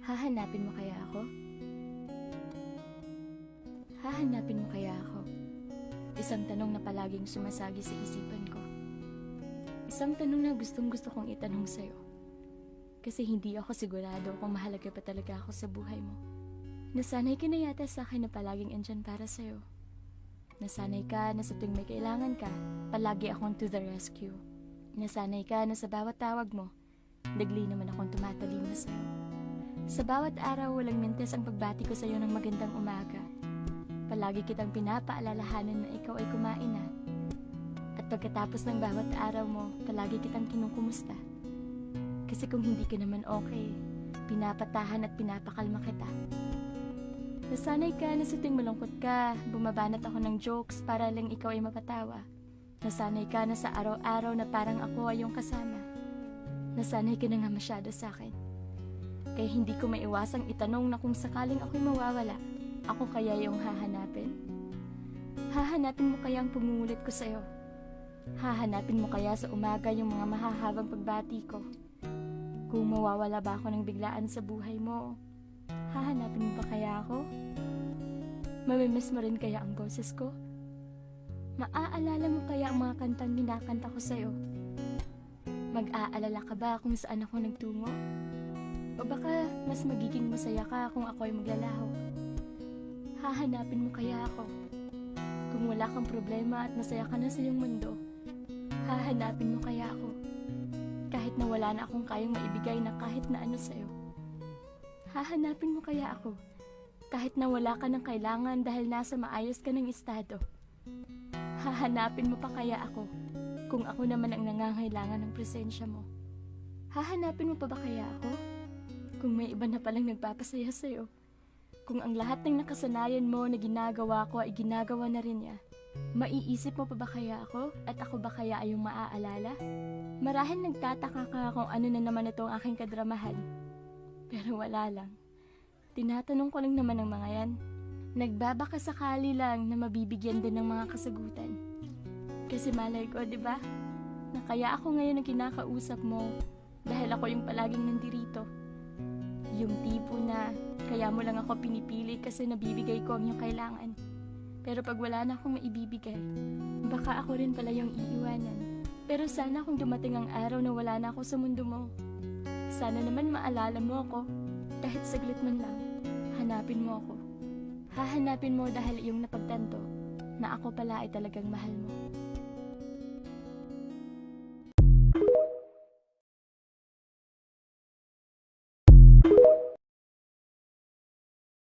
Hahanapin mo kaya ako? Hahanapin mo kaya ako? Isang tanong na palaging sumasagi sa isipan ko. Isang tanong na gustong gusto kong itanong sa'yo. Kasi hindi ako sigurado kung mahalaga pa talaga ako sa buhay mo. Nasanay ka na yata sa akin na palaging andyan para sa'yo. Nasanay ka na sa tuwing may kailangan ka, palagi akong to the rescue. Nasanay ka na sa bawat tawag mo, dagli naman akong tumatalima sa'yo. Sa bawat araw, walang mintes ang pagbati ko sa'yo ng magandang umaga. Palagi kitang pinapaalalahanan na ikaw ay kumain na. At pagkatapos ng bawat araw mo, palagi kitang kinukumusta. Kasi kung hindi ka naman okay, pinapatahan at pinapakalma kita. Nasanay ka na sa malungkot ka, bumabanat ako ng jokes para lang ikaw ay mapatawa. Nasanay ka na sa araw-araw na parang ako ay iyong kasama. Nasanay ka na nga masyado sa akin. Kaya hindi ko maiwasang itanong na kung sakaling ako'y mawawala, ako kaya yung hahanapin? Hahanapin mo kaya ang pumulit ko sa'yo? Hahanapin mo kaya sa umaga yung mga mahahabang pagbati ko? Kung mawawala ba ako ng biglaan sa buhay mo, hahanapin mo ba kaya ako? Mamimiss mo rin kaya ang boses ko? Maaalala mo kaya ang mga kantang binakanta ko sa'yo? Mag-aalala ka ba kung saan ako nagtungo? O baka mas magiging masaya ka kung ako ay maglalaho? Hahanapin mo kaya ako? Kung wala kang problema at masaya ka na sa iyong mundo, hahanapin mo kaya ako? Kahit na wala na akong kayang maibigay na kahit na ano sa'yo. Hahanapin mo kaya ako? Kahit na wala ka ng kailangan dahil nasa maayos ka ng estado. Hahanapin mo pa kaya ako kung ako naman ang nangangailangan ng presensya mo? Hahanapin mo pa ba kaya ako? Kung may iba na palang nagpapasaya sa'yo. Kung ang lahat ng nakasanayan mo na ginagawa ko ay ginagawa na rin niya. Maiisip mo pa ba kaya ako? At ako ba kaya ay yung maaalala? Marahil nagtataka ka kung ano na naman itong aking kadramahan. Pero wala lang. Tinatanong ko lang naman ang mga yan. Nagbabaka sakali lang na mabibigyan din ng mga kasagutan. Kasi malay ko, di ba? Na kaya ako ngayon ang kinakausap mo dahil ako yung palaging nandirito. Yung tipo na kaya mo lang ako pinipili kasi nabibigay ko ang iyong kailangan. Pero pag wala na akong maibibigay, baka ako rin pala yung iiwanan. Pero sana kung dumating ang araw na wala na ako sa mundo mo, sana naman maalala mo ako, kahit saglit man lang, hanapin mo ako. Hahanapin mo dahil iyong napagtanto na ako pala ay talagang mahal mo.